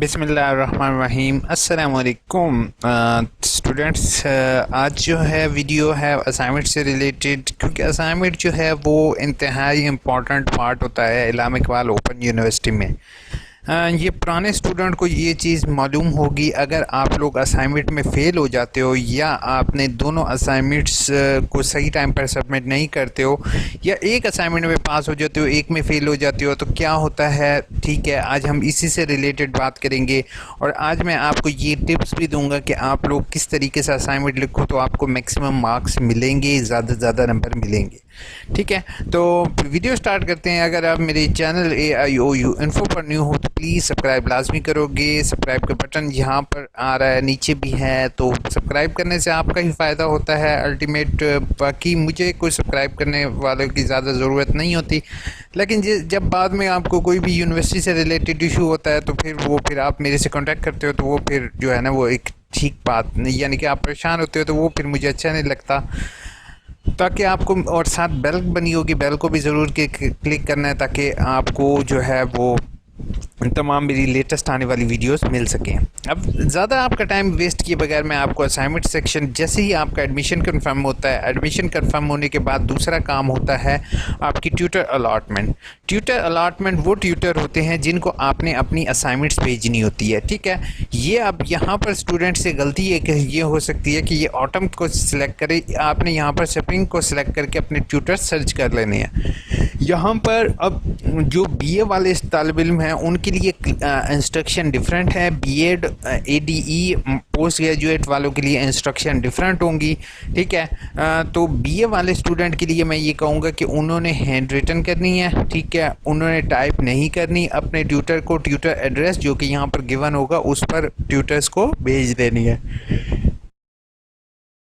بسم اللہ الرحمن الرحیم۔ السلام علیکم۔ اسٹوڈنٹس آج جو ہے ویڈیو ہے اسائنمنٹ سے ریلیٹڈ کیونکہ اسائنمنٹ جو ہے وہ انتہائی امپورٹنٹ پارٹ ہوتا ہے علامہ اقبال اوپن یونیورسٹی میں۔ ہاں، یہ پرانے اسٹوڈنٹ کو یہ چیز معلوم ہوگی اگر آپ لوگ اسائنمنٹ میں فیل ہو جاتے ہو یا آپ نے دونوں اسائنمنٹس کو صحیح ٹائم پر سبمٹ نہیں کرتے ہو یا ایک اسائنمنٹ میں پاس ہو جاتے ہو، ایک میں فیل ہو جاتے ہو، تو کیا ہوتا ہے؟ ٹھیک ہے، آج ہم اسی سے ریلیٹڈ بات کریں گے اور آج میں آپ کو یہ ٹپس بھی دوں گا کہ آپ لوگ کس طریقے سے اسائنمنٹ لکھو تو آپ کو میکسیمم مارکس ملیں گے، زیادہ سے زیادہ نمبر ملیں گے۔ ٹھیک ہے؟ تو ویڈیو سٹارٹ کرتے ہیں۔ اگر آپ میرے channel A I O U info per new ہو تو پلیز سبسکرائب لازمی کرو گے۔ سبسکرائب کا بٹن یہاں پر آ رہا ہے، نیچے بھی ہے۔ تو سبسکرائب کرنے سے آپ کا ہی فائدہ ہوتا ہے۔ الٹیمیٹ، باقی مجھے کوئی سبسکرائب کرنے والوں کی زیادہ ضرورت نہیں ہوتی۔ لیکن جی، جب بعد میں آپ کو کوئی بھی یونیورسٹی سے ریلیٹڈ ایشو ہوتا ہے تو پھر وہ، پھر آپ میرے سے کانٹیکٹ کرتے ہو تو وہ پھر جو ہے نا وہ ایک ٹھیک بات نہیں یعنی کہ آپ پریشان ہوتے ہو تو وہ پھر مجھے اچھا نہیں لگتا۔ تاکہ آپ کو اور ساتھ بیل بنی ہوگی. بیل کو بھی ضرور کلک کرنا ہے تاکہ آپ کو جو ہے وہ تمام میری لیٹسٹ آنے والی ویڈیوز مل سکیں۔ اب زیادہ آپ کا ٹائم ویسٹ کیے بغیر میں آپ کو اسائنمنٹ سیکشن جیسے ہی آپ کا ایڈمیشن کنفرم ہوتا ہے ایڈمیشن کنفرم ہونے کے بعد دوسرا کام ہوتا ہے آپ کی ٹیوٹر الاٹمنٹ ٹیوٹر الاٹمنٹ وہ ٹیوٹر ہوتے ہیں جن کو آپ نے اپنی اسائنمنٹس بھیجنی ہوتی ہے، ٹھیک ہے؟ یہ اب یہاں پر اسٹوڈنٹ سے غلطی ہے کہ یہ ہو سکتی ہے کہ یہ آٹم کو سلیکٹ کرے، آپ نے یہاں پر سپرنگ کو سلیکٹ کر کے اپنے ٹیوٹر سرچ کر لینے ہیں۔ یہاں پر اب جو بی اے والے طالب علم ہیں ان کے لیے انسٹرکشن ڈفرینٹ ہے B Ed A D E post graduate والوں کے لیے انسٹرکشن ڈفرینٹ ہوں گی۔ ٹھیک ہے؟ تو بی اے والے اسٹوڈنٹ کے لیے میں یہ کہوں گا کہ انہوں نے ہینڈ ریٹن کرنی ہے۔ ٹھیک ہے؟ انہوں نے ٹائپ نہیں کرنی، اپنے ٹیوٹر کو ٹیوٹر ایڈریس جو کہ یہاں پر گیون ہوگا، اس پر ٹیوٹرس کو بھیج دینی ہے۔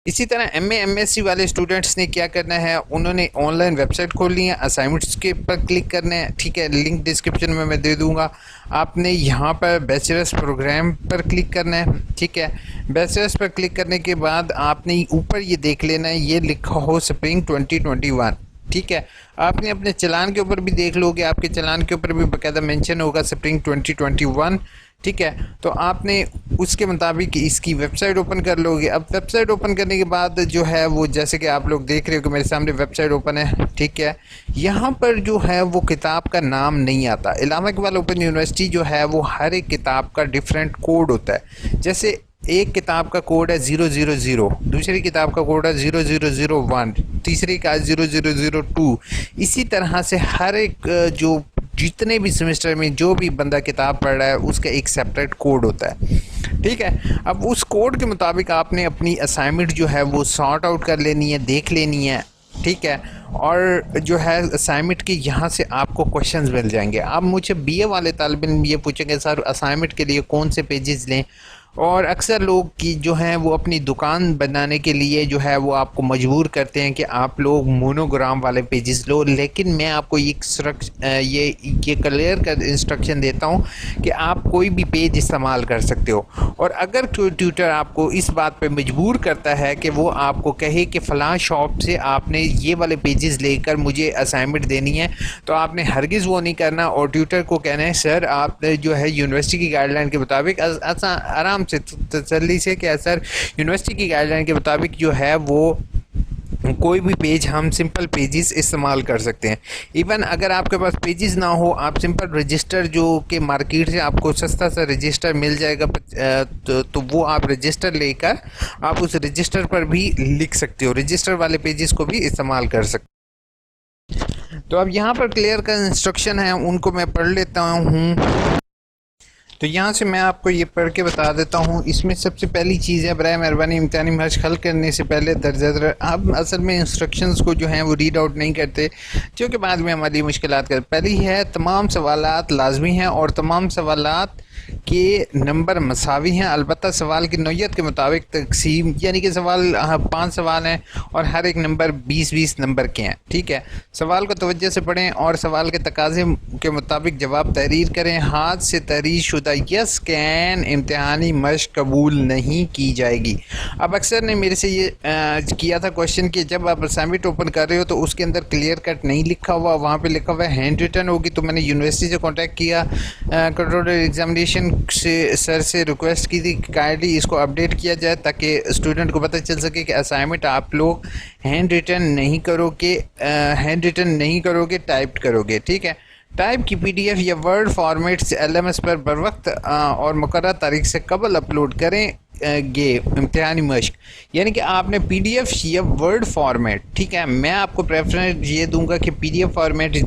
اسی طرح M A M S C والے اسٹوڈنٹس نے کیا کرنا ہے؟ انہوں نے آن لائن ویب سائٹ کھول لی ہے اسائنمنٹس کے پر کلک کرنا ہے، ٹھیک ہے لنک ڈسکرپشن میں میں دے دوں گا۔ آپ نے یہاں پر بیچلرس پروگرام پر کلک کرنا ہے، ٹھیک ہے۔ بیچلرس پر کلک کرنے کے بعد آپ نے اوپر یہ دیکھ لینا ہے، یہ لکھا ہو سپرنگ ٹوینٹی ٹوئنٹی ون ٹھیک ہے۔ آپ نے اپنے چلان کے اوپر بھی دیکھ لو گے آپ کے چلان کے اوپر بھی باقاعدہ مینشن ہوگا سپرنگ ٹوینٹی ٹوینٹی ون ٹھیک ہے۔ تو آپ نے اس کے مطابق اس کی ویب سائٹ اوپن کر لو گے۔ اب ویب سائٹ اوپن کرنے کے بعد جو ہے وہ جیسے کہ آپ لوگ دیکھ رہے ہو کہ میرے سامنے ویب سائٹ اوپن ہے، ٹھیک ہے۔ یہاں پر جو ہے وہ کتاب کا نام نہیں آتا۔ علامہ اقبال اوپن یونیورسٹی جو ہے وہ ہر ایک کتاب کا ڈفرینٹ کوڈ ہوتا ہے۔ جیسے ایک کتاب کا کوڈ ہے زیرو زیرو زیرو، دوسری کتاب کا کوڈ ہے زیرو زیرو زیرو ون، تیسری کا زیرو زیرو زیرو ٹو۔ اسی طرح سے ہر ایک جو جتنے بھی سیمسٹر میں جو بھی بندہ کتاب پڑھ رہا ہے، اس کا ایک سیپریٹ کوڈ ہوتا ہے۔ ٹھیک ہے؟ اب اس کوڈ کے مطابق آپ نے اپنی اسائنمنٹ جو ہے وہ سارٹ آؤٹ کر لینی ہے، دیکھ لینی ہے۔ ٹھیک ہے؟ اور جو ہے اسائنمنٹ کے یہاں سے آپ کو کوشچنز مل جائیں گے۔ اب مجھے بی اے والے طالب علم یہ پوچھیں گے، سر اسائنمنٹ کے لیے کون سے پیجز لیں؟ اور اکثر لوگ کی جو ہیں وہ اپنی دکان بنانے کے لیے جو ہے وہ آپ کو مجبور کرتے ہیں کہ آپ لوگ مونوگرام والے پیجز لو، لیکن میں آپ کو یہ یہ کلیئر کر انسٹرکشن دیتا ہوں کہ آپ کوئی بھی پیج استعمال کر سکتے ہو۔ اور اگر ٹیوٹر آپ کو اس بات پہ مجبور کرتا ہے کہ وہ آپ کو کہے کہ فلاں شاپ سے آپ نے یہ والے پیجز لے کر مجھے اسائنمنٹ دینی ہے، تو آپ نے ہرگز وہ نہیں کرنا۔ اور ٹیوٹر کو کہنا ہے سر آپ جو ہے یونیورسٹی کی گائیڈ لائن کے مطابق آرام سے تسلی سے کہ سر یونیورسٹی کی گائیڈ لائن کے مطابق جو ہے وہ کوئی بھی پیج ہم سمپل پیجز استعمال کر سکتے ہیں۔ ایون اگر آپ کے پاس پیجز نہ ہو، آپ سمپل رجسٹر جو کہ مارکیٹ سے آپ کو سستا سا رجسٹر مل جائے گا تو وہ آپ رجسٹر لے کر آپ اس رجسٹر پر بھی لکھ سکتے ہو۔ رجسٹر والے پیجز کو بھی استعمال کر سکتے تو اب یہاں پر کلیئر کا انسٹرکشن ہے، ان کو میں پڑھ لیتا ہوں۔ تو یہاں سے میں آپ کو یہ پڑھ کے بتا دیتا ہوں، اس میں سب سے پہلی چیز ہے برائے مہربانی، امتحانی مشق حل کرنے سے پہلے درجہ در اب اصل میں انسٹرکشنز کو جو ہیں وہ ریڈ آؤٹ نہیں کرتے کیونکہ بعد میں ہماری مشکلات کر پہلی ہے، تمام سوالات لازمی ہیں اور تمام سوالات کے نمبر مساوی ہیں۔ البتہ سوال کی نوعیت کے مطابق تقسیم یعنی کہ سوال پانچ سوال ہیں اور ہر ایک نمبر بیس بیس نمبر کے ہیں، ٹھیک ہے؟ سوال کو توجہ سے پڑھیں اور سوال کے تقاضے کے مطابق جواب تحریر کریں۔ ہاتھ سے تحریر شدہ یس کین امتحانی مشق قبول نہیں کی جائے گی۔ اب اکثر نے میرے سے یہ کیا تھا کوشچن کہ جب آپ اسائنمنٹ اوپن کر رہے ہو تو اس کے اندر کلیئر کٹ نہیں لکھا ہوا، وہاں پہ لکھا ہوا ہے ہینڈ ریٹرن ہوگی تو میں نے یونیورسٹی سے کانٹیکٹ کیا کنٹرول ایگزامینیشن سے سر سے ریکویسٹ کی تھی کہ کائنڈلی اس کو اپڈیٹ کیا جائے تاکہ اسٹوڈنٹ کو پتہ چل سکے کہ اسائنمنٹ آپ لوگ ہینڈ ریٹن نہیں کرو گے ہینڈ ریٹن نہیں کرو گے ٹائپ کرو گے ٹھیک ہے؟ ٹائپ کی پی ڈی ایف یا word formats L M S پر بر وقت اور مقررہ تاریخ سے قبل اپلوڈ کریں۔ گے، امتحانی مشق۔ یعنی کہ آپ نے پی ڈی ایف یا ورڈ فارمیٹ، ٹھیک ہے، میں آپ کو پریفرنس یہ دوں گا کہ پی ڈی ایف فارمیٹ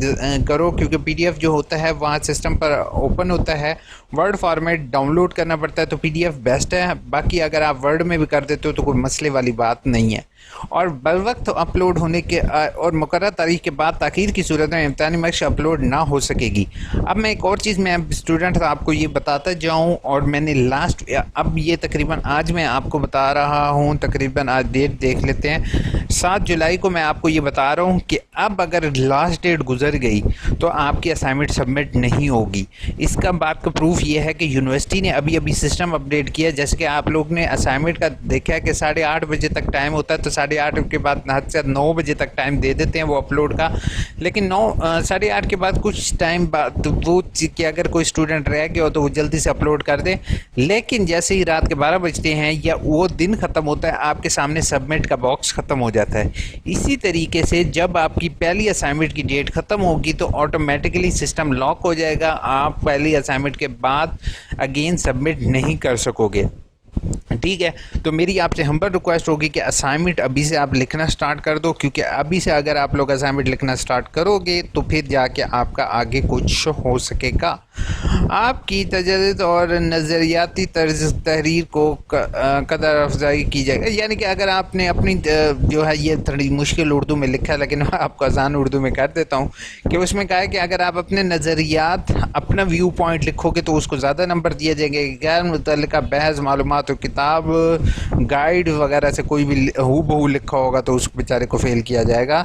کرو، کیونکہ پی ڈی ایف جو ہوتا ہے، وہاں سسٹم پر اوپن ہوتا ہے۔ ورڈ فارمیٹ ڈاؤن لوڈ کرنا پڑتا ہے، تو پی ڈی ایف بیسٹ ہے۔ باقی اگر آپ ورڈ میں بھی کر دیتے ہو، تو کوئی مسئلے والی بات نہیں ہے۔ اور بر وقت اپلوڈ ہونے کے اور مقررہ تاریخ کے بعد تاخیر کی صورت میں امتحانی مشق اپلوڈ نہ ہو سکے گی۔ اب میں ایک اور چیز، میں اسٹوڈنٹ آپ کو یہ بتاتا جاؤں، اور میں نے لاسٹ اب یہ تقریباً آج میں آپ کو بتا رہا ہوں، تقریباً آج ڈیٹ دیکھ لیتے ہیں۔ سات جولائی کو میں آپ کو یہ بتا رہا ہوں کہ اب اگر لاسٹ ڈیٹ گزر گئی تو آپ کی اسائنمنٹ سبمٹ نہیں ہوگی۔ اس کا بات کا پروف یہ ہے کہ یونیورسٹی نے ابھی ابھی سسٹم اپڈیٹ کیا، جیسے کہ آپ لوگ نے اسائنمنٹ کا دیکھا کہ ساڑھے آٹھ بجے تک ٹائم ہوتا ہے، تو ساڑھے آٹھ کے بعد حد سے نو بجے تک ٹائم دے دیتے ہیں وہ اپلوڈ کا۔ لیکن نو ساڑھے آٹھ کے بعد کچھ ٹائم بعد وہ کہ اگر کوئی اسٹوڈنٹ رہ گیا ہو تو وہ جلدی سے اپلوڈ کر دے۔ لیکن جیسے ہی رات کے بارہ بجے بجتے ہیں یا وہ دن ختم ہوتا ہے، آپ کے سامنے سبمٹ کا باکس ختم ہو جاتا ہے۔ اسی طریقے سے جب آپ کی پہلی اسائنمنٹ کی ڈیٹ ختم ہوگی تو آٹومیٹکلی سسٹم لاک ہو جائے گا۔ آپ پہلی اسائنمنٹ کے بعد اگین سبمٹ نہیں کر سکو گے ٹھیک ہے؟ تو میری آپ سے ہمبر ریکویسٹ ہوگی کہ اسائنمنٹ ابھی سے آپ لکھنا سٹارٹ کر دو، کیونکہ ابھی سے اگر آپ لوگ اسائنمنٹ لکھنا سٹارٹ کرو گے تو پھر جا کے آپ کا آگے کچھ ہو سکے گا۔ آپ کی تجدید اور نظریاتی طرز تحریر کو قدر افزائی کی جائے گا یعنی کہ اگر آپ نے اپنی جو ہے یہ تھوڑی مشکل اردو میں لکھا ہے، لیکن میں آپ کو آسان اردو میں کر دیتا ہوں کہ اس میں کہا ہے کہ اگر آپ اپنے نظریات، اپنا ویو پوائنٹ لکھو گے تو اس کو زیادہ نمبر دیا جائیں گے۔ غیر متعلقہ بحث، معلومات و کتاب گائیڈ وغیرہ سے کوئی بھی ہو بہو لکھا ہوگا تو اس بیچارے کو فیل کیا جائے گا۔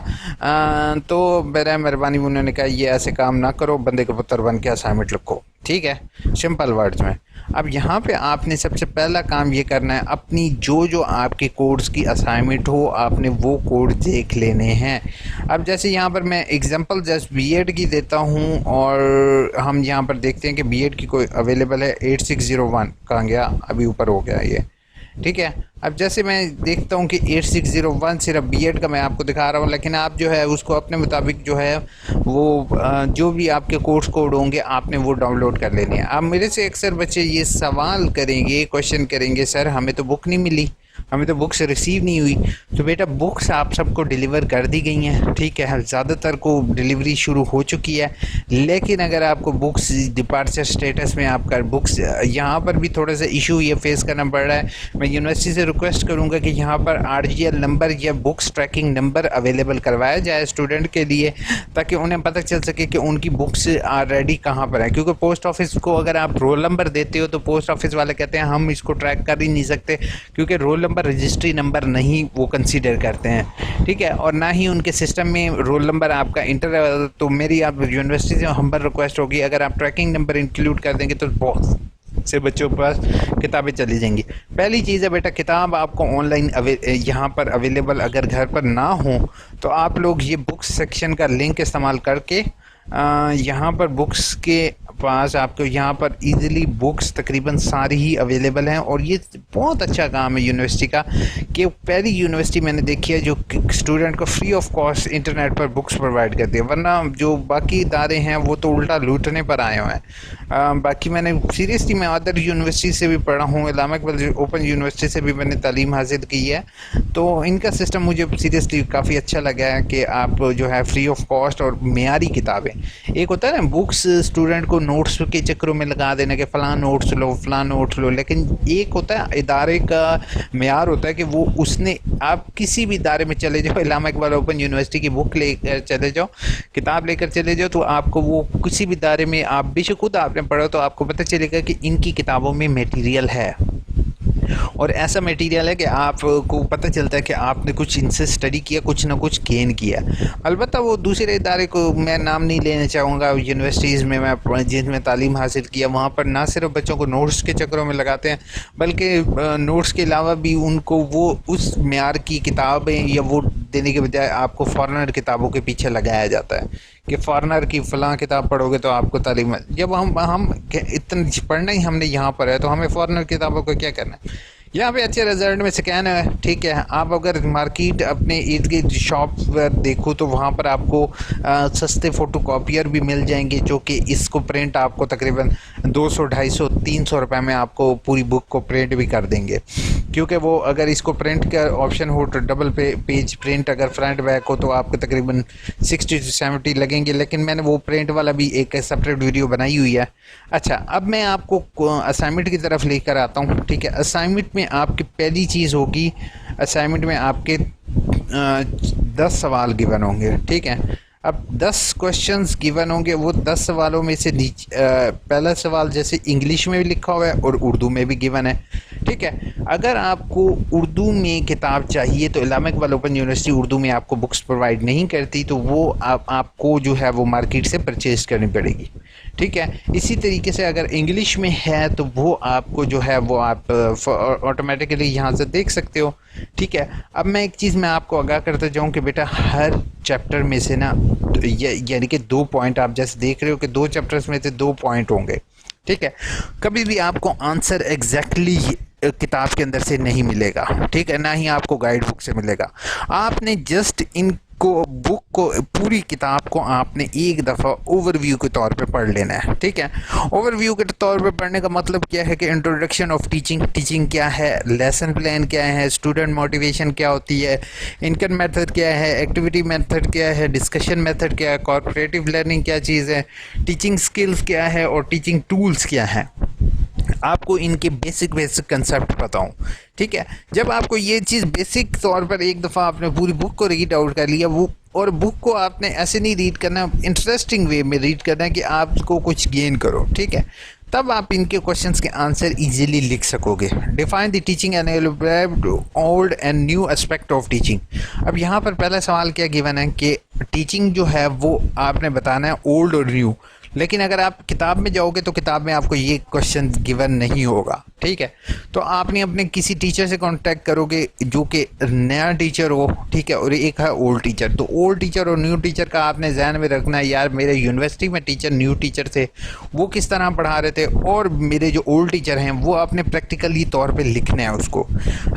تو برائے مہربانی انہوں نے کہا یہ ایسے کام نہ کرو، بندے کے پتر بن کے اسائنمنٹ لکھو۔ ٹھیک ہے؟ سمپل ورڈز میں۔ اب یہاں پہ آپ نے سب سے پہلا کام یہ کرنا ہے، اپنی جو جو آپ کے کوڈز کی اسائنمنٹ ہو، آپ نے وہ کوڈ دیکھ لینے ہیں۔ اب جیسے یہاں پر میں اگزامپل جسٹ بی ایڈ کی دیتا ہوں اور ہم یہاں پر دیکھتے ہیں کہ بی ایڈ کی کوئی اویلیبل ہے ایٹ سکس زیرو ون کہاں گیا؟ ابھی اوپر ہو گیا یہ۔ ٹھیک ہے؟ اب جیسے میں دیکھتا ہوں کہ ایٹ سکس زیرو ون صرف بی ایڈ کا میں آپ کو دکھا رہا ہوں، لیکن آپ جو ہے اس کو اپنے مطابق جو ہے وہ جو بھی آپ کے کورس کوڈ ہوں گے، آپ نے وہ ڈاؤن لوڈ کر لینے ہیں۔ اب میرے سے اکثر بچے یہ سوال کریں گے کوشچن کریں گے، سر، ہمیں تو بک نہیں ملی ہمیں تو بکس ریسیو نہیں ہوئی۔ تو بیٹا بکس آپ سب کو ڈیلیور کر دی گئی ہیں۔ ٹھیک ہے، زیادہ تر کو ڈیلیوری شروع ہو چکی ہے۔ لیکن اگر آپ کو بکس ڈپارچر سٹیٹس میں آپ کا بکس یہاں پر بھی تھوڑا سا ایشو یہ فیس کرنا پڑ رہا ہے۔ میں یونیورسٹی سے ریکویسٹ کروں گا کہ یہاں پر آر جی ایل نمبر یا بکس ٹریکنگ نمبر اویلیبل کروایا جائے اسٹوڈنٹ کے لیے، تاکہ انہیں پتہ چل سکے کہ ان کی بکس آلریڈی کہاں پر ہیں۔ کیونکہ پوسٹ آفس کو اگر آپ رول نمبر دیتے ہو تو پوسٹ آفس والے کہتے ہیں، ہم اس کو ٹریک کر ہی نہیں سکتے۔ کیونکہ رول نمبر رجسٹری نمبر نہیں وہ کنسیڈر کرتے ہیں، ٹھیک ہے؟ اور نہ ہی ان کے سسٹم میں رول نمبر آپ کا انٹر تو میری آپ یونیورسٹی سے ہمبر ریکویسٹ ہوگی، اگر آپ ٹریکنگ نمبر انکلوڈ کر دیں گے تو بہت سے بچوں کے پاس کتابیں چلی جائیں گی۔ پہلی چیز ہے بیٹا، کتاب آپ کو آن لائن یہاں پر اویلیبل اگر گھر پر نہ ہوں، تو آپ لوگ یہ بکس سیکشن کا لنک استعمال کر کے یہاں پر بکس کے پاس آپ کو یہاں پر ایزیلی بکس تقریباً ساری ہی اویلیبل ہیں اور یہ بہت اچھا کام ہے یونیورسٹی کا کہ پہلی یونیورسٹی میں نے دیکھی ہے جو اسٹوڈنٹ کو فری آف کاسٹ انٹرنیٹ پر بکس پرووائڈ کرتی ہے، ورنہ جو باقی ادارے ہیں وہ تو الٹا لوٹنے پر آئے ہوئے ہیں۔ باقی میں نے سیریسلی میں ادر یونیورسٹی سے بھی پڑھا ہوں، علامہ اقبال اوپن یونیورسٹی سے بھی میں نے تعلیم حاصل کی ہے۔ تو ان کا سسٹم مجھے سیریسلی کافی اچھا لگا ہے کہ آپ جو ہے فری آف کاسٹ اور معیاری کتابیں ایک ہوتا ہے نا بکس اسٹوڈنٹ کو نوٹس کے چکروں میں لگا دینا کہ فلاں نوٹس لو، فلاں نوٹس لو، لیکن ایک ہوتا ہے، ادارے کا معیار ہوتا ہے کہ وہ اس نے آپ کسی بھی ادارے میں چلے جاؤ، علامہ اقبال اوپن یونیورسٹی کی بک لے کر چلے جاؤ، کتاب لے کر چلے جاؤ، تو آپ کو وہ کسی بھی ادارے میں آپ، بے شک خود آپ نے پڑھا تو آپ کو پتہ چلے گا کہ ان کی کتابوں میں میٹیریل ہے۔ اور ایسا میٹیریل ہے کہ آپ کو پتہ چلتا ہے کہ آپ نے کچھ ان سے اسٹڈی کیا، کچھ نہ کچھ گین کیا۔ البتہ وہ دوسرے ادارے کو میں نام نہیں لینا چاہوں گا یونیورسٹیز میں میں جن میں تعلیم حاصل کیا، وہاں پر نہ صرف بچوں کو نوٹس کے چکروں میں لگاتے ہیں، بلکہ نوٹس کے علاوہ بھی ان کو وہ اس معیار کی کتابیں یا وہ دینے کے بجائے آپ کو فارنر کتابوں کے پیچھے لگایا جاتا ہے۔ کہ فارنر کی فلاں کتاب پڑھو گے تو آپ کو تعلیم جب ہم ہم اتنا پڑھنا ہی ہم نے یہاں پر ہے، تو ہمیں فارنر کتابوں کو کیا کرنا ہے؟ یہاں پہ اچھے رزلٹ میں سکین ہے، ٹھیک ہے۔ آپ اگر مارکیٹ اپنے ارد گرد شاپ پر دیکھو تو وہاں پر آپ کو سستے فوٹو کاپیئر بھی مل جائیں گے، جو کہ اس کو پرنٹ آپ کو تقریباً دو سو، ڈھائی سو، تین سو روپے میں آپ کو پوری بک کو پرنٹ بھی کر دیں گے۔ کیونکہ وہ اگر اس کو پرنٹ کا آپشن ہو تو ڈبل پیج پرنٹ اگر فرنٹ بیک ہو تو آپ کو تقریباً سکسٹی ٹو سیونٹی لگیں گے۔ لیکن میں نے وہ پرنٹ والا بھی ایک سپریٹ ویڈیو بنائی ہوئی ہے۔ اچھا اب میں آپ کو اسائنمنٹ کی طرف لے کر آتا ہوں، ٹھیک ہے۔ اسائنمنٹ میں آپ کی پہلی چیز ہوگی اسائنمنٹ میں آپ کے دس سوال گیون ہوں گے، ٹھیک ہے؟ اب دس کوشچنس گیون ہوں گے، وہ دس سوالوں میں سے پہلا سوال جیسے انگلش میں بھی لکھا ہوا ہے اور اردو میں بھی گیون ہے۔ ٹھیک ہے؟ اگر آپ کو اردو میں کتاب چاہیے تو علامہ اقبال اوپن یونیورسٹی اردو میں آپ کو بکس پرووائڈ نہیں کرتی تو وہ آپ آپ کو جو ہے وہ مارکیٹ سے پرچیز کرنی پڑے گی۔ ٹھیک ہے؟ اسی طریقے سے اگر انگلش میں ہے تو وہ آپ کو جو ہے وہ آپ آٹومیٹکلی یہاں سے دیکھ سکتے ہو۔ ٹھیک ہے؟ اب میں ایک چیز میں آپ کو آگاہ کرتا جاؤں کہ بیٹا ہر چیپٹر میں سے نا یعنی کہ دو پوائنٹ آپ جیسے دیکھ رہے ہو کہ دو چیپٹرز میں سے دو پوائنٹ ہوں گے۔ ٹھیک ہے؟ کبھی بھی آپ کو آنسر ایگزیکٹلی کتاب کے اندر سے نہیں ملے گا۔ ٹھیک ہے، نہ ہی آپ کو گائیڈ بک سے ملے گا۔ آپ نے جسٹ ان کو بک کو، پوری کتاب کو آپ نے ایک دفعہ اوور ویو کے طور پہ پڑھ لینا ہے۔ ٹھیک ہے؟ اوور ویو کے طور پہ پڑھنے کا مطلب کیا ہے کہ انٹروڈکشن آف ٹیچنگ ٹیچنگ کیا ہے؟ لیسن پلان کیا ہے؟ اسٹوڈنٹ موٹیویشن کیا ہوتی ہے؟ انکم میتھڈ کیا ہے؟ ایکٹیویٹی میتھڈ کیا ہے؟ ڈسکشن میتھڈ کیا ہے؟ کارپوریٹیو لرننگ کیا چیز ہے؟ ٹیچنگ سکلز کیا ہے؟ اور ٹیچنگ ٹولز کیا ہے آپ کو ان کے بیسک بیسک کنسیپٹ بتاؤں، ٹھیک ہے؟ جب آپ کو یہ چیز بیسک طور پر ایک دفعہ آپ نے پوری بک کو ریڈ آؤٹ کر لیا، وہ اور بک کو آپ نے ایسے نہیں ریڈ کرنا انٹرسٹنگ وے میں ریڈ کرنا ہے کہ آپ کو کچھ گین کرو، ٹھیک ہے؟ تب آپ ان کے کوشچنس کے آنسر ایزیلی لکھ سکو گے define the teaching and old and new aspect of teaching اب یہاں پر پہلا سوال کیا گیون ہے کہ ٹیچنگ جو ہے وہ آپ نے بتانا ہے اولڈ اور نیو لیکن اگر آپ کتاب میں جاؤ گے تو کتاب میں آپ کو یہ کوشچن گیون نہیں ہوگا۔ ٹھیک ہے۔ تو آپ نے اپنے کسی ٹیچر سے کانٹیکٹ کرو گے جو کہ نیا ٹیچر ہو، ٹھیک ہے، اور ایک ہے اولڈ ٹیچر تو اولڈ ٹیچر اور نیو ٹیچر کا آپ نے ذہن میں رکھنا ہے، یار میرے یونیورسٹی میں ٹیچر نیو ٹیچر تھے، وہ کس طرح پڑھا رہے تھے؟ اور میرے جو اولڈ ٹیچر ہیں، وہ آپ نے پریکٹیکلی طور پہ لکھنا ہے اس کو۔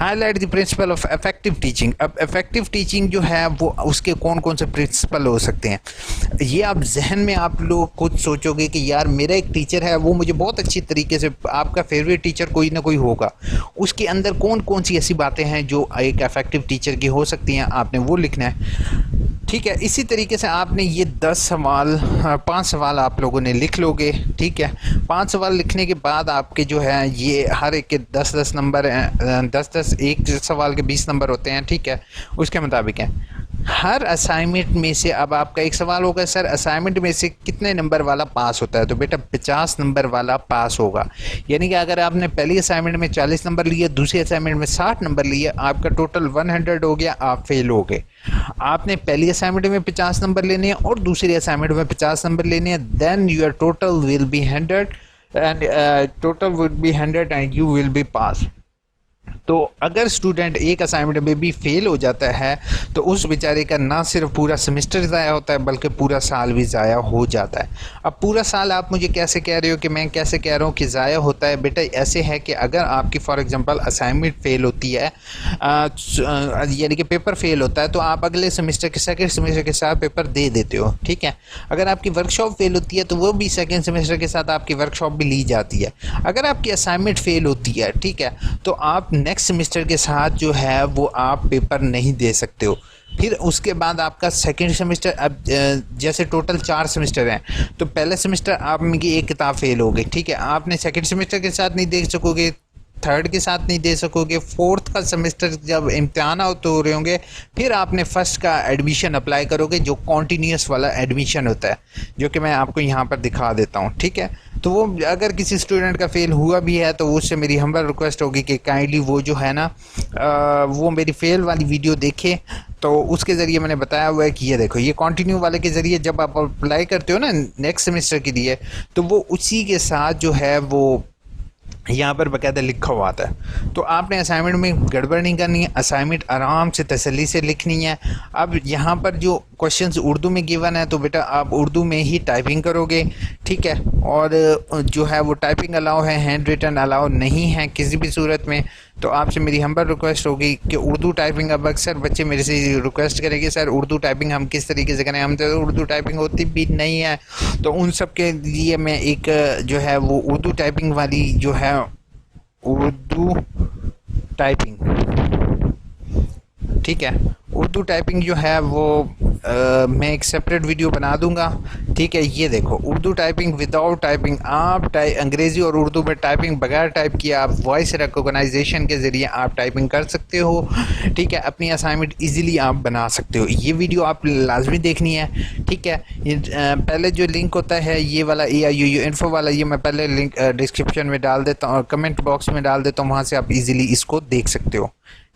Highlight the principle of effective teaching اب افیکٹو ٹیچنگ جو ہے، وہ اس کے کون کون سے پرنسپل ہو سکتے ہیں؟ یہ آپ ذہن میں آپ لوگ خود سوچو گے کہ یار میرا ایک ٹیچر ہے، وہ مجھے بہت اچھی طریقے سے، آپ کا فیوریٹ ٹیچر کوئی نہ کوئی ہوگا۔ اس کے اندر کون کون سی ایسی باتیں ہیں جو ایک افیکٹو ٹیچر کی ہو سکتی ہیں؟ آپ نے وہ لکھنا ہے۔ ٹھیک ہے، اسی طریقے سے آپ نے یہ دس سوال، پانچ سوال آپ لوگوں نے لکھ لو گے۔ ٹھیک ہے، پانچ سوال لکھنے کے بعد آپ کے جو ہے یہ ہر ایک کے دس دس نمبر ہیں، دس دس ایک سوال کے بیس نمبر ہوتے ہیں۔ ٹھیک ہے، اس کے مطابق ہیں۔ ہر اسائنمنٹ میں سے اب آپ کا ایک سوال ہوگا، سر اسائنمنٹ میں سے کتنے نمبر والا پاس ہوتا ہے؟ تو بیٹا، پچاس نمبر والا پاس ہوگا۔ یعنی کہ اگر آپ نے پہلی اسائنمنٹ میں چالیس نمبر لیے، دوسری اسائنمنٹ میں ساٹھ نمبر لیے، آپ کا ٹوٹل ون ہنڈریڈ ہو گیا، آپ فیل ہو گئے۔ آپ نے پہلی اسائنمنٹ میں پچاس نمبر لینے ہیں اور دوسری اسائنمنٹ میں پچاس نمبر لینے ہیں۔ Then your total will be hundred and total will be hundred and you will be pass تو اگر اسٹوڈنٹ ایک اسائنمنٹ میں بھی فیل ہو جاتا ہے، تو اس بیچارے کا نہ صرف پورا سمسٹر ضائع ہوتا ہے، بلکہ پورا سال بھی ضائع ہو جاتا ہے۔ اب پورا سال آپ مجھے کیسے کہہ رہے ہو کہ میں کیسے کہہ رہا ہوں کہ ضائع ہوتا ہے؟ بیٹا، ایسے ہے کہ اگر آپ کی فار ایگزامپل اسائنمنٹ فیل ہوتی ہے یعنی کہ پیپر فیل ہوتا ہے، تو آپ اگلے سمسٹر کے سیکنڈ سمسٹر کے ساتھ پیپر دے دیتے ہو، ٹھیک ہے؟ اگر آپ کی ورک شاپ فیل ہوتی ہے، تو وہ بھی سیکنڈ سمسٹر کے ساتھ آپ کی ورک شاپ بھی لی جاتی ہے۔ اگر آپ کی اسائنمنٹ فیل ہوتی ہے، ٹھیک ہے، تو آپ نیکسٹ سیمسٹر کے ساتھ جو ہے وہ آپ پیپر نہیں دے سکتے ہو۔ پھر اس کے بعد آپ کا سیکنڈ سیمسٹر اب جیسے ٹوٹل چار سیمسٹر ہیں۔ تو پہلے سیمسٹر آپ کی ایک کتاب فیل ہو گئی، ٹھیک ہے؟ آپ نے سیکنڈ سیمسٹر کے ساتھ نہیں دیکھ سکو گے۔ تھرڈ کے ساتھ نہیں دے سکو گے. فورتھ کا سمسٹر جب امتحانات ہو رہے ہوں گے. پھر آپ نے فرسٹ کا ایڈمیشن اپلائی کرو گے، جو کانٹینیوس والا ایڈمیشن ہوتا ہے، جو کہ میں آپ کو یہاں پر دکھا دیتا ہوں، ٹھیک ہے؟ تو وہ اگر کسی اسٹوڈنٹ کا فیل ہوا بھی ہے تو اس سے میری ہمبر ریکویسٹ ہوگی کہ کائنڈلی وہ جو ہے نا وہ میری فیل والی ویڈیو دیکھے۔ تو اس کے ذریعے میں نے بتایا ہوا ہے کہ یہ دیکھو، یہ کانٹینیو والے کے ذریعے جب آپ اپلائی کرتے ہو نا نیکسٹ سمسٹر کے لیے، تو وہ اسی کے ساتھ جو ہے وہ یہاں پر باقاعدہ لکھا ہوا آتا ہے تو آپ نے اسائنمنٹ میں گڑبڑ نہیں کرنی ہے اسائنمنٹ آرام سے تسلی سے لکھنی ہے۔ اب یہاں پر جو کوشچنز اردو میں گیون ہے تو بیٹا آپ اردو میں ہی ٹائپنگ کرو گے، ٹھیک ہے؟ اور جو ہے وہ ٹائپنگ الاؤ ہے ہینڈ ریٹن الاؤ نہیں ہے کسی بھی صورت میں، تو آپ سے میری ہمبر ریکویسٹ ہوگی کہ اردو ٹائپنگ اب اکثر بچے میرے سے ریکویسٹ کریں گے سر اردو ٹائپنگ ہم کس طریقے سے کریں؟ ہم تو اردو ٹائپنگ ہوتی بھی نہیں ہے۔ تو ان سب کے لیے میں ایک جو ہے وہ اردو ٹائپنگ والی جو ہے اردو ٹائپنگ ٹھیک ہے؟ اردو ٹائپنگ جو ہے وہ میں ایک سپریٹ ویڈیو بنا دوں گا۔ ٹھیک ہے؟ یہ دیکھو، اردو ٹائپنگ وداؤٹ ٹائپنگ آپ انگریزی اور اردو میں ٹائپنگ بغیر ٹائپ کیا آپ وائس ریکوگنائزیشن کے ذریعے آپ ٹائپنگ کر سکتے ہو۔ ٹھیک ہے؟ اپنی اسائنمنٹ ایزیلی آپ بنا سکتے ہو۔ یہ ویڈیو آپ لازمی دیکھنی ہے۔ ٹھیک ہے؟ پہلے جو لنک ہوتا ہے، یہ والا A I O U info والا، یہ میں پہلے لنک ڈسکرپشن میں ڈال دیتا ہوں کمنٹ باکس میں ڈال دیتا ہوں، وہاں سے آپ ایزیلی اس کو دیکھ سکتے ہو۔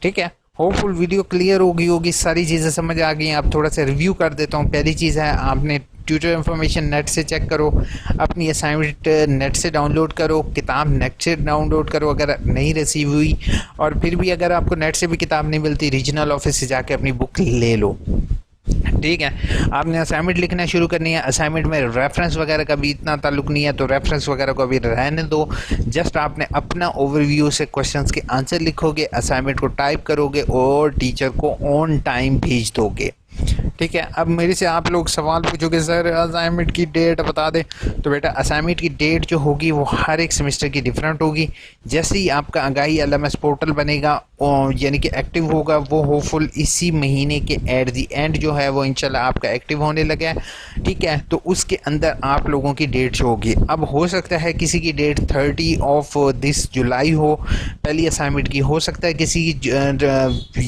ٹھیک ہے؟ ہوپ فل ویڈیو کلیئر ہوگی ہوگی، ساری چیزیں سمجھ آ گئی ہیں آپ تھوڑا سا ریویو کر دیتا ہوں۔ پہلی چیز ہے، آپ نے ٹیوٹر انفارمیشن نیٹ سے چیک کرو، اپنی اسائنمنٹ نیٹ سے ڈاؤن لوڈ کرو، کتاب نیٹ سے ڈاؤن لوڈ کرو اگر نہیں ریسیو ہوئی۔ اور پھر بھی اگر آپ کو نیٹ سے بھی کتاب نہیں ملتی ریجنل آفس سے جا کے اپنی بک لے لو۔ ٹھیک ہے۔ آپ نے اسائنمنٹ لکھنا شروع کرنی ہے۔ اسائنمنٹ میں ریفرنس وغیرہ کا بھی اتنا تعلق نہیں ہے، تو ریفرنس وغیرہ کو ابھی رہنے دو۔ جسٹ آپ نے اپنا اوور ویو سے کوشچنس کے آنسر لکھو گے اسائنمنٹ کو ٹائپ کرو گے اور ٹیچر کو آن ٹائم بھیج دو گے۔ ٹھیک ہے، اب میرے سے آپ لوگ سوال پوچھو گے، سر اسائنمنٹ کی ڈیٹ بتا دیں۔ تو بیٹا اسائنمنٹ کی ڈیٹ جو ہوگی وہ ہر ایک سمسٹر کی ڈفرینٹ ہوگی۔ جیسے ہی آپ کا آگاہی ایل ایم ایس پورٹل بنے گا یعنی کہ ایکٹیو ہوگا، وہ ہوپ فل اسی مہینے کے ایٹ دی اینڈ جو ہے وہ انشاءاللہ آپ کا ایکٹیو ہونے لگا ہے۔ ٹھیک ہے، تو اس کے اندر آپ لوگوں کی ڈیٹ جو ہوگی۔ اب ہو سکتا ہے کسی کی ڈیٹ تھرٹی آف دس جولائی ہو، پہلی اسائنمنٹ کی ہو سکتا ہے کسی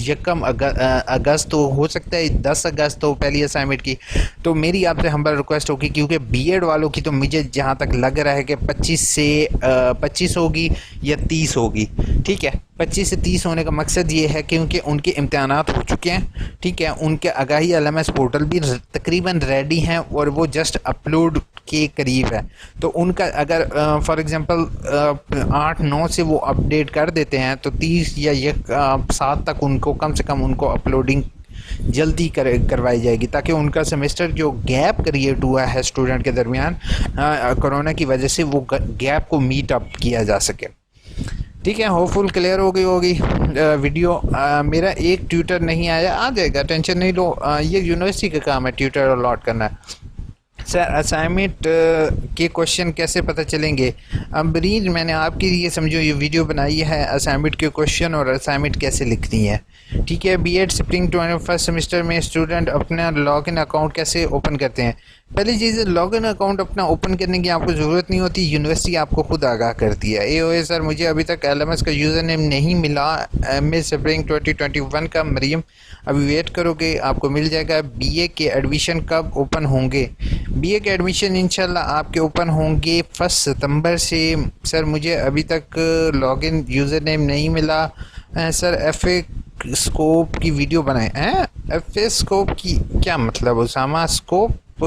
یکم اگست ہو سکتا ہے دس اگست تو پہلی اسائنمنٹ کی۔ تو میری آپ سے ہمبر ریکویسٹ ہوگی کیونکہ بی ایڈ والوں کی تو مجھے جہاں تک لگ رہا ہے کہ پچیس سے پچیس ہوگی یا تیس ہوگی۔ ٹھیک ہے، پچیس سے تیس ہونے کا مقصد یہ ہے کیونکہ ان کے امتحانات ہو چکے ہیں۔ ٹھیک ہے، ان کے آگاہی ایل ایم ایس پورٹل بھی تقریباً ریڈی ہیں اور وہ جسٹ اپلوڈ کے قریب ہے۔ تو ان کا اگر فار ایگزامپل آٹھ، نو سے وہ اپڈیٹ کر دیتے ہیں تو تیس یا سات تک ان کو کم سے کم ان کو اپلوڈنگ جلدی کروائی جائے گی تاکہ ان کا سیمسٹر جو گیپ کریٹ ہوا ہے اسٹوڈنٹ کے درمیان کرونا کی وجہ سے وہ گیپ کو میٹ اپ کیا جا سکے۔ ٹھیک ہے ہوپ فل کلیئر ہو گئی ہوگی ویڈیو میرا ایک ٹیوٹر نہیں آیا، آ جائے گا ٹینشن نہیں لو۔ یہ یونیورسٹی کا کام ہے ٹیوٹر الاٹ کرنا۔ ہے سر اسائنمنٹ کے کوشچن کیسے پتہ چلیں گے؟ امبریج میں نے آپ کے لیے سمجھو، یہ ویڈیو بنائی ہے اسائنمنٹ کے کوشچن اور اسائنمنٹ کیسے لکھنی ہے۔ ٹھیک ہے B Ed spring twenty first semester میں اسٹوڈنٹ اپنا لاگ ان اکاؤنٹ کیسے اوپن کرتے ہیں؟ پہلی چیز لاگ ان اکاؤنٹ اپنا اوپن کرنے کی آپ کو ضرورت نہیں ہوتی یونیورسٹی آپ کو خود آگاہ کرتی ہے۔ اے او اے سر، مجھے ابھی تک ایل ایم ایس کا یوزر نیم نہیں ملا۔ M A spring twenty twenty one کا مریم، ابھی ویٹ کرو گے آپ کو مل جائے گا۔ بی اے کے ایڈمیشن کب اوپن ہوں گے؟ بی اے کے ایڈمیشن انشاءاللہ آپ کے اوپن ہوں گے فسٹ ستمبر سے۔ سر، مجھے ابھی تک لاگ ان یوزر نیم نہیں ملا۔ سر ایف اے اسکوپ کی ویڈیو بنائیں۔ ایف اے اسکوپ کی کیا مطلب؟ اسامہ اسکوپ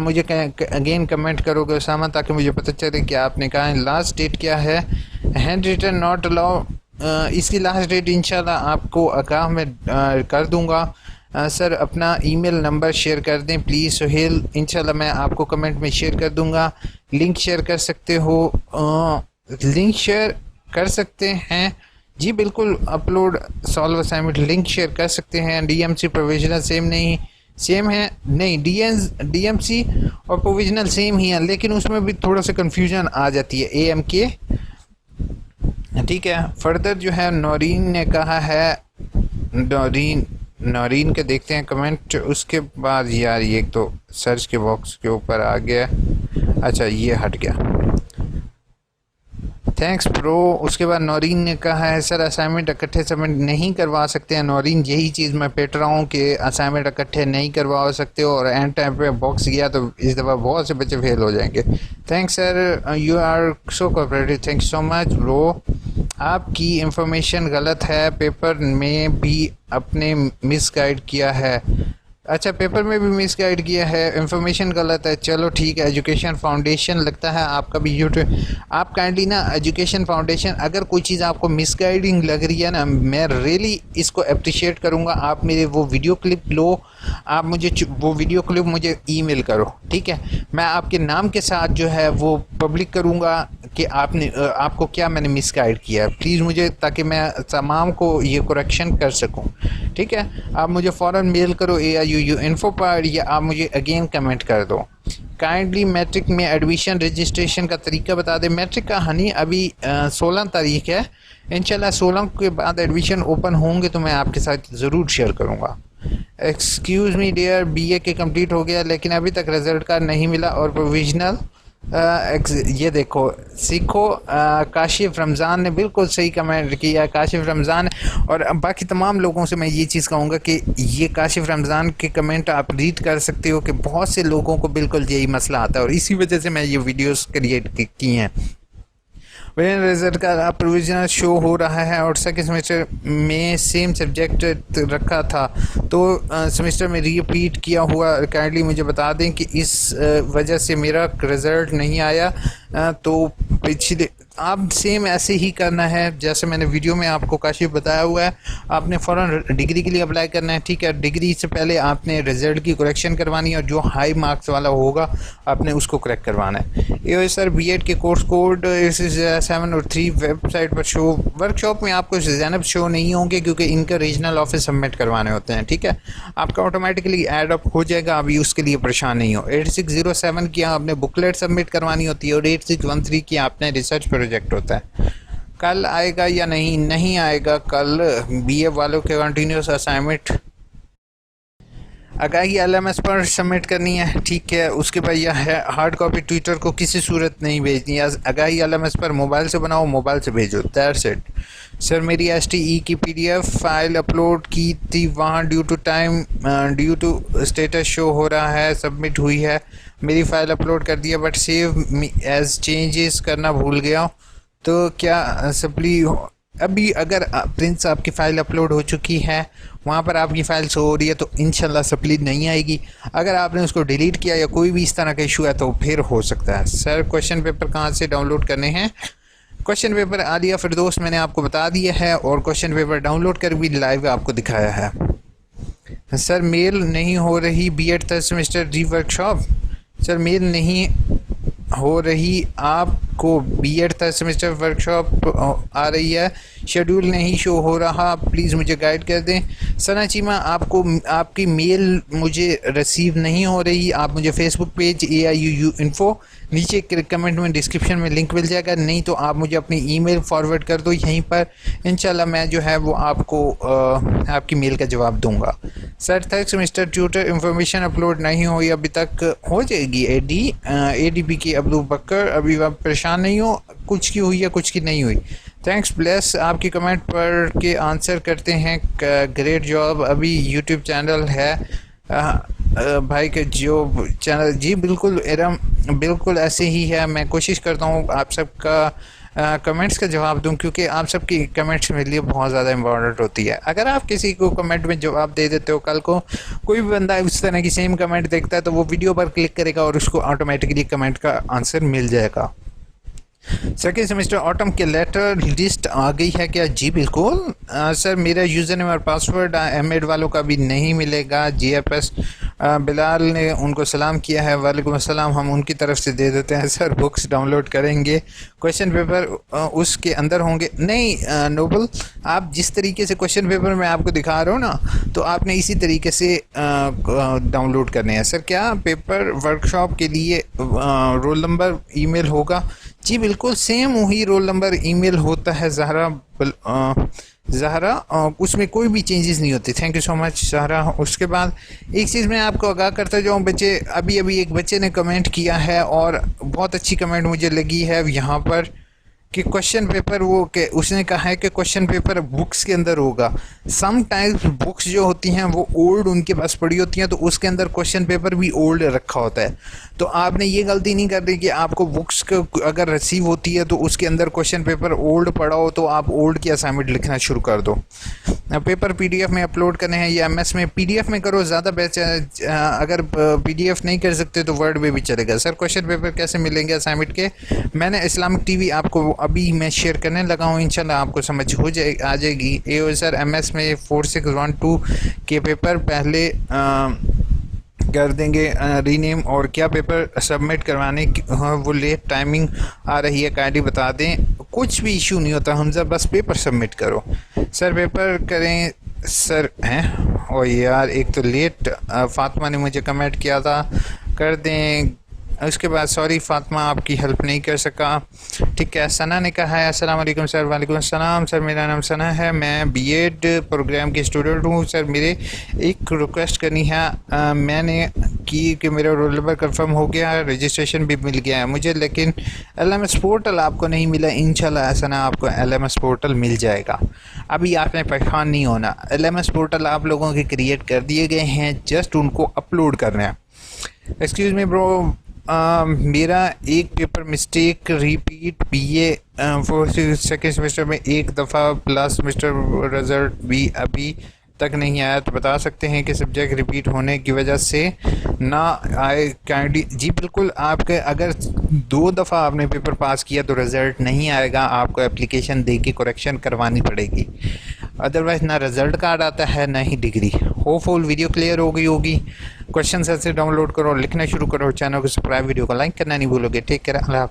مجھے اگین کمنٹ کرو گے اسامہ تاکہ مجھے پتہ چلے کہ آپ نے کہا لاسٹ ڈیٹ کیا ہے۔ ہینڈ ریٹن ناٹ الاؤ اس کی لاسٹ ڈیٹ انشاءاللہ آپ کو آگاہ میں کر دوں گا۔ سر، اپنا ای میل نمبر شیئر کر دیں پلیز سہیل۔ انشاءاللہ میں آپ کو کمنٹ میں شیئر کر دوں گا۔ لنک شیئر کر سکتے ہو۔ لنک شیئر کر سکتے ہیں۔ جی بالکل upload solve assignment link share کر سکتے ہیں۔ D M C provisional same نہیں۔ سیم ہے نہیں D M D M C اور پروویژنل سیم ہی ہیں لیکن اس میں بھی تھوڑا سا کنفیوژن آ جاتی ہے اے ایم کے ٹھیک ہے فردر جو ہے نورین نے کہا ہے نورین نورین کے دیکھتے ہیں کمنٹ اس کے بعد یار یہ تو سرچ کے باکس کے اوپر آ گیا اچھا یہ ہٹ گیا تھینکس پرو اس کے بعد نورین نے کہا ہے سر اسائنمنٹ اکٹھے سبمٹ نہیں کروا سکتے ہیں. نورین، یہی چیز میں پیٹ رہا ہوں کہ اسائنمنٹ اکٹھے نہیں کروا سکتے اور اینڈ ٹائم پہ باکس گیا تو اس دفعہ بہت سے بچے فیل ہو جائیں گے. Thanks sir you are so cooperative thank so much bro آپ کی انفارمیشن غلط ہے. پیپر میں بھی اپنے مس گائڈ کیا ہے. اچھا پیپر میں بھی مس گائڈ کیا ہے انفارمیشن غلط ہے۔ چلو ٹھیک ہے ایجوکیشن فاؤنڈیشن لگتا ہے آپ کا بھی یوٹیوب آپ کائنڈلی نا ایجوکیشن فاؤنڈیشن اگر کوئی چیز آپ کو مس گائڈنگ لگ رہی ہے نا، میں ریلی اس کو اپریشیٹ کروں گا۔ آپ میرے وہ ویڈیو کلپ لو، آپ مجھے وہ ویڈیو کلپ مجھے ای میل کرو، ٹھیک ہے؟ میں آپ کے نام کے ساتھ جو ہے وہ پبلک کروں گا۔ کہ آپ نے آپ کو کیا میں نے مس گائڈ کیا؟ ہے پلیز مجھے تاکہ میں تمام کو یہ کریکشن کر سکوں۔ ٹھیک ہے؟ آپ مجھے فوراً میل کرو A I O U info پر یا آپ مجھے اگین کمنٹ کر دو۔ کائنڈلی میٹرک میں ایڈمیشن رجسٹریشن کا طریقہ بتا دیں۔ میٹرک کا ہنی ابھی سولہ تاریخ ہے۔ انشاءاللہ سولہ کے بعد ایڈمیشن اوپن ہوں گے تو میں آپ کے ساتھ ضرور شیئر کروں گا۔ Excuse me dear B A کے کمپلیٹ ہو گیا، لیکن ابھی تک رزلٹ کا نہیں ملا اور پروویژنل یہ دیکھو، سیکھو کاشف رمضان نے بالکل صحیح کمنٹ کیا، کاشف رمضان، اور باقی تمام لوگوں سے میں یہ چیز کہوں گا کہ یہ کاشف رمضان کے کمنٹ آپ ریڈ کر سکتے ہو کہ بہت سے لوگوں کو بالکل یہی مسئلہ آتا ہے اور اسی وجہ سے میں یہ ویڈیوز کریٹ کی ہیں۔ رزلٹ کا پروویژنل شو ہو رہا ہے اور سیکنڈ سیمیسٹر میں سیم سبجیکٹ رکھا تھا۔ تو سیمسٹر میں ریپیٹ کیا ہوا۔ کائنڈلی مجھے بتا دیں کہ اس وجہ سے میرا رزلٹ نہیں آیا۔ تو پچھلے آپ سیم ایسے ہی کرنا ہے جیسے میں نے ویڈیو میں آپ کو کاشف بتایا ہوا ہے، آپ نے فوراً ڈگری کے لیے اپلائی کرنا ہے، ٹھیک ہے؟ ڈگری سے پہلے آپ نے رزلٹ کی کریکشن کروانی ہے اور جو ہائی مارکس والا ہوگا، آپ نے اس کو کریکٹ کروانا ہے۔ یہ سر بی ایڈ کے کورس کوڈ سیون اور تھری ویب سائٹ پر شو ورک شاپ میں آپ کو زینب شو نہیں ہوں گے کیونکہ ان کا ریجنل آفس سبمٹ کروانے ہوتے ہیں، ٹھیک ہے؟ آپ کا آٹومیٹکلی ایڈ اپ ہو جائے گا، ابھی اس کے لیے پریشان نہیں ہو۔ ایٹ سکس زیرو سیون کی آپ نے بکلیٹ سبمٹ کروانی ہوتی ہے اور ایٹ سکس ون تھری کی آپ نے ریسرچ ریجیکٹ ہوتا ہے۔ کل آئے گا یا نہیں؟ نہیں آئے گا، کل بی اے والوں کے continuous assignment Aagahi L M S پر سبمٹ کرنی ہے، ٹھیک ہے، اس کے بعد یہ ہے ہارڈ کاپی ٹویٹر کو کسی صورت نہیں بھیجنی ہے۔ آگاہی ایل ایم ایس پر موبائل سے بناؤ موبائل سے بھیجو۔ دیر سیٹ سر میری ایس ٹی ای کی P D F file upload کی تھی۔ وہاں due to time due to status show ہو رہا ہے سبمٹ ہوئی ہے۔ میری فائل اپلوڈ کر دیا بٹ سیو ایز چینجز کرنا بھول گیا تو کیا سپلی ابھی اگر پرنس آپ کی فائل اپلوڈ ہو چکی ہے وہاں پر آپ کی فائل سو ہو رہی ہے تو انشاءاللہ سپلی نہیں آئے گی۔ اگر آپ نے اس کو ڈیلیٹ کیا یا کوئی بھی اس طرح کا ایشو ہے تو پھر ہو سکتا ہے۔ سر کوشچن پیپر کہاں سے ڈاؤن لوڈ کرنے ہیں؟ کوشچن پیپر عالیہ فردوس میں نے آپ کو بتا دیا ہے اور کوشچن پیپر ڈاؤن لوڈ کر بھی لائیو آپ کو دکھایا ہے۔ سر میل نہیں ہو رہی B Ed third semester re workshop sir mail نہیں ہو رہی آپ کو B Ed third semester workshop آ رہی ہے۔ شیڈول نہیں شو ہو رہا، پلیز مجھے گائیڈ کر دیں۔ ثنا چیمہ آپ کو، آپ کی میل مجھے رسیو نہیں ہو رہی، آپ مجھے Facebook page A I O U info نیچے کمنٹ میں ڈسکرپشن میں لنک مل جائے گا۔ نہیں تو آپ مجھے اپنی ای میل فارورڈ کر دو یہیں پر۔ انشاءاللہ میں جو ہے وہ آپ کو آپ کی میل کا جواب دوں گا۔ Sir third semester tutor information upload نہیں ہوئی، ابھی تک ہو جائے گی اے ڈی اے ڈی پی کی ابدو بکر، ابھی آپ پریشان نہیں ہو، کچھ کی ہوئی ہے کچھ کی نہیں ہوئی؟ تھینکس بلیس آپ کی کمنٹ پر کے آنسر کرتے ہیں. گریٹ جاب ابھی یوٹیوب چینل ہے. بھائی کے جو چینل جی بالکل، ارم، بالکل ایسے ہی ہے. میں کوشش کرتا ہوں آپ سب کا کمنٹس کا جواب دوں کیونکہ آپ سب کی کمنٹس میرے لیے بہت زیادہ امپورٹنٹ ہوتی ہے. اگر آپ کسی کو کمنٹ میں جواب دے دیتے ہو کل کو، کوئی بھی بندہ اس طرح کی سیم کمنٹ دیکھتا ہے تو وہ ویڈیو پر کلک کرے گا اور اس کو آٹومیٹکلی کمنٹ کا آنسر مل جائے گا. سیکنڈ سیمسٹر آٹم کے لیٹر لسٹ آ گئی ہے کیا جی بالکل سر میرا یوزر نیم اور پاسورڈ ایم ایڈ والوں کا بھی نہیں ملے گا جی ایف ایس بلال نے ان کو سلام کیا ہے وعلیکم السلام ہم ان کی طرف سے دے دیتے ہیں سر بکس ڈاؤن لوڈ کریں گے کوشچن پیپر اس کے اندر ہوں گے نہیں نوبل آپ جس طریقے سے کوشچن پیپر میں آپ کو دکھا رہا ہوں نا تو آپ نے اسی طریقے سے ڈاؤن لوڈ کرنے ہیں سر کیا پیپر ورک شاپ کے لیے رول نمبر ای میل ہوگا جی بالکل سیم وہی رول نمبر ای میل ہوتا ہے، زہرا زہرا اس میں کوئی بھی چینجز نہیں ہوتے thank you so much Zahra. اس کے بعد ایک چیز میں آپ کو آگاہ کرتا جاؤں، بچے، ابھی ابھی ایک بچے نے کمنٹ کیا ہے اور بہت اچھی کمنٹ مجھے لگی ہے یہاں پر۔ کہ کوشچن پیپر وہ کہ اس نے کہا ہے کہ کوشچن پیپر بکس کے اندر ہوگا۔ سم ٹائمز بکس جو ہوتی ہیں وہ اولڈ ان کے پاس پڑی ہوتی ہیں تو اس کے اندر کوشچن پیپر بھی اولڈ رکھا ہوتا ہے۔ تو آپ نے یہ غلطی نہیں کرنی کہ آپ کو بکس اگر ریسیو ہوتی ہے تو اس کے اندر کوشچن پیپر اولڈ پڑا ہو تو آپ اولڈ کی اسائنمنٹ لکھنا شروع کر دو۔ پیپر پی ڈی ایف میں اپلوڈ کرنے ہیں یا ایم ایس میں پی ڈی ایف میں کرو، زیادہ بیسٹ اگر پی ڈی ایف نہیں کر سکتے تو ورڈ میں بھی چلے گا۔ سر کوشچن پیپر کیسے ملیں گے اسائنمنٹ کے؟ میں نے اسلامک ٹی وی آپ کو ابھی میں شیئر کرنے لگا ہوں، انشاءاللہ آپ کو سمجھ ہو جائے، آ جائے گی۔ اے او سر، ایم ایس میں فور سکس ون ٹو کے پیپر پہلے کر دیں گے ری نیم اور کیا پیپر سبمٹ کروانے ہاں، وہ لیٹ ٹائمنگ آ رہی ہے کائنڈلی بتا دیں۔ کچھ بھی ایشو نہیں ہوتا حمزہ بس پیپر سبمٹ کرو۔ سر، پیپر کریں، سر، ہیں؟ او یار، ایک تو لیٹ فاطمہ نے مجھے کمنٹ کیا تھا۔ کر دیں اس کے بعد سوری فاطمہ، آپ کی ہیلپ نہیں کر سکا. ٹھیک ہے ثنا نے کہا ہے، السلام علیکم سر، وعلیکم السلام سر، میرا نام ثنا ہے، میں بی ایڈ پروگرام کی اسٹوڈنٹ ہوں۔ سر، میرے ایک ریکویسٹ کرنی ہے۔ میں نے کی کہ میرا رول نمبر کنفرم ہو گیا ہے رجسٹریشن بھی مل گیا ہے۔ مجھے لیکن ایل ایم ایس پورٹل آپ کو نہیں ملا۔ ان شاء اللہ ایسا آپ کو ایل ایم ایس پورٹل مل جائے گا۔ ابھی آپ نے پریشان نہیں ہونا۔ ایل ایم ایس پورٹل آپ لوگوں کے کریٹ کر دیے گئے ہیں جسٹ ان کو اپلوڈ کرنا ہے۔ ایکسکیوز می برو میرا ایک paper mistake repeat, B A second semester میں ایک دفعہ پلس سیمسٹر رزلٹ بھی ابھی تک نہیں آیا، تو بتا سکتے ہیں کہ سبجیکٹ ریپیٹ ہونے کی وجہ سے نہ آئے کینڈی جی بالکل، آپ کے اگر دو دفعہ آپ نے پیپر پاس کیا تو رزلٹ نہیں آئے گا، آپ کو اپلیکیشن دے کے کریکشن کروانی پڑے گی۔ ادروائز نہ رزلٹ کارڈ آتا ہے نہ ہی degree hopeful video clear ہو گئی ہوگی کوشچن سے ڈاؤن لوڈ کرو لکھنا شروع کرو چینل کو سبسکرائب ویڈیو کو لائک کرنا نہیں بھولو گے ٹیک کیئر اللہ